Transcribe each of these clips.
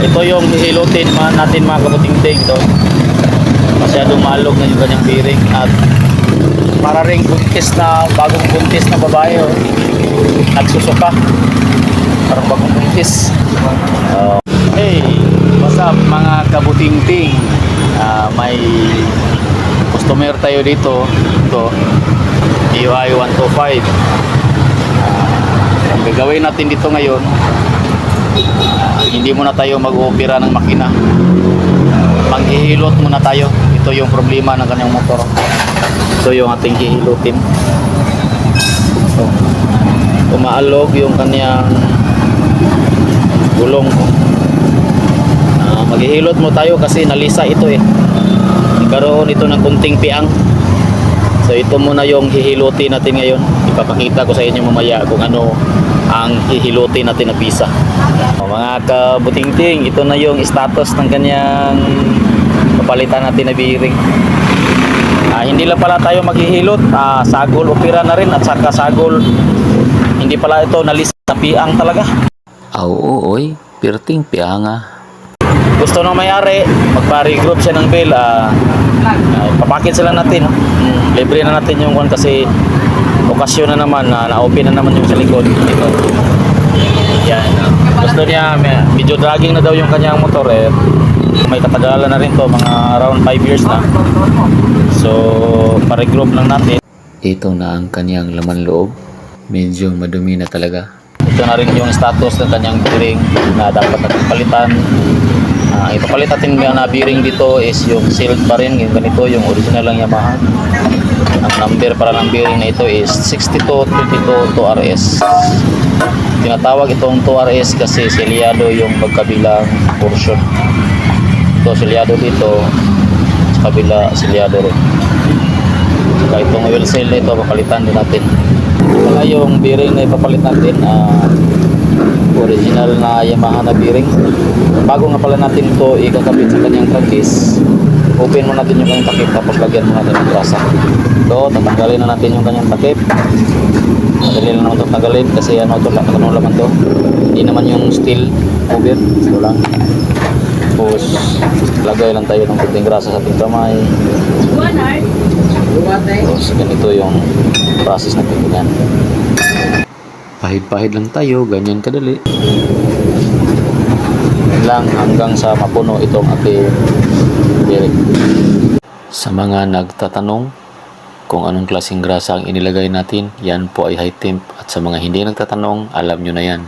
ito yung hihilutin natin mga kabuting-ting. Ito. Masyadong malog na yung kanyang bearing at para rin buntis na, bagong buntis na babae. Oh. Nagsusuka. Parang bagong buntis. Oh. Hey, what's up mga kabuting-ting? Ah, may customer tayo dito. Ito. DUI 125. Ang gagawin natin dito ngayon, hindi muna tayo mag-opera ng makina. Manghihilot muna tayo. Ito yung problema ng kanyang motor. Ito yung ating hihilutin. So, umaalog yung kanyang gulong. Ah, maghihilot mo tayo kasi nalisa ito eh. Nagkaroon ito ng kunting piang. So ito muna yung hihilutin natin ngayon. Ipapakita ko sa inyo mamaya kung ano ang hihilutin natin na pisa. O, mga kabutingting, ito na yung status ng kanyang papalitan natin na bearing. Ah, hindi lang pala tayo maghihilot, ah, sagol opera na rin at saka sagol hindi pala ito nalis na piang talaga. Aw, oy, pirting pianga. Gusto nang mayari, magpa-regroup siya ng bill, ah, ah, papakit sila natin. no? Mm, libre na natin yung one kasi okasyon na naman, na na-open na naman yung sa likod. Ito. Yan. Gusto niya, medyo dragging na daw yung kanyang motor eh. May katagalan na rin to, mga around 5 years na. So, pa-regroup lang natin. Ito na ang kanyang laman loob. Medyo madumi na talaga. Ito na rin yung status ng kanyang bearing na dapat natin palitan. Ah, ipapalit natin yung na bearing dito is yung sealed pa rin, yung ganito, yung original lang Yamaha. Number para ng bearing na ito is 6222 2RS. Tinatawag itong 2RS kasi selyado yung magkabilang portion. Ito selyado dito, sa kabila selyado rin. Saka itong oil seal na ito, papalitan din natin. Wala yung bearing na ipapalit natin, ah, original na Yamaha na bearing. Bago nga pala natin ito ikakabit sa kanyang crankcase, open mo natin yung kanyang takip tapos lagyan mo natin ng grasa. So, tatanggalin na natin yung kanyang takip. Madali lang naman ito tanggalin kasi ano ito, ano laman to. Hindi naman yung steel over. Ito lang. Tapos, lagay lang tayo ng kunting grasa sa ating kamay. Tapos, ganito yung process natin ganyan. Pahid-pahid lang tayo, ganyan kadali. lang hanggang sa mapuno itong ating bearing. Sa mga nagtatanong kung anong klaseng grasa ang inilagay natin, yan po ay high temp. At sa mga hindi nagtatanong, alam nyo na yan.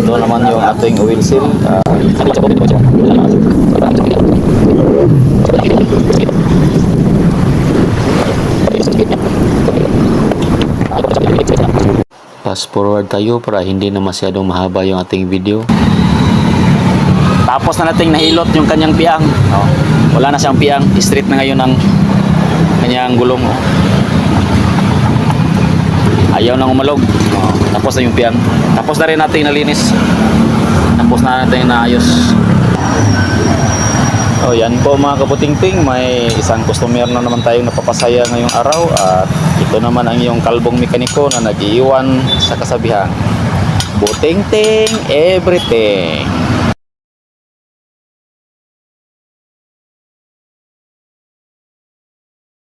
Ito naman yung ating oil seal. Ah, Fast forward tayo para hindi na masyadong mahaba yung ating video. Tapos na nating nahilot yung kanyang piang. Oh, wala na siyang piang. Straight na ngayon ang kanyang gulong. Ayaw nang umalog. Oh, tapos na yung piang. Tapos na rin natin nalinis. Tapos na natin naayos. Oh, yan po mga kaputingting, may isang customer na naman tayong napapasaya ngayong araw at ito naman ang iyong kalbong mekaniko na nag-iiwan sa kasabihan. Buting-ting everything.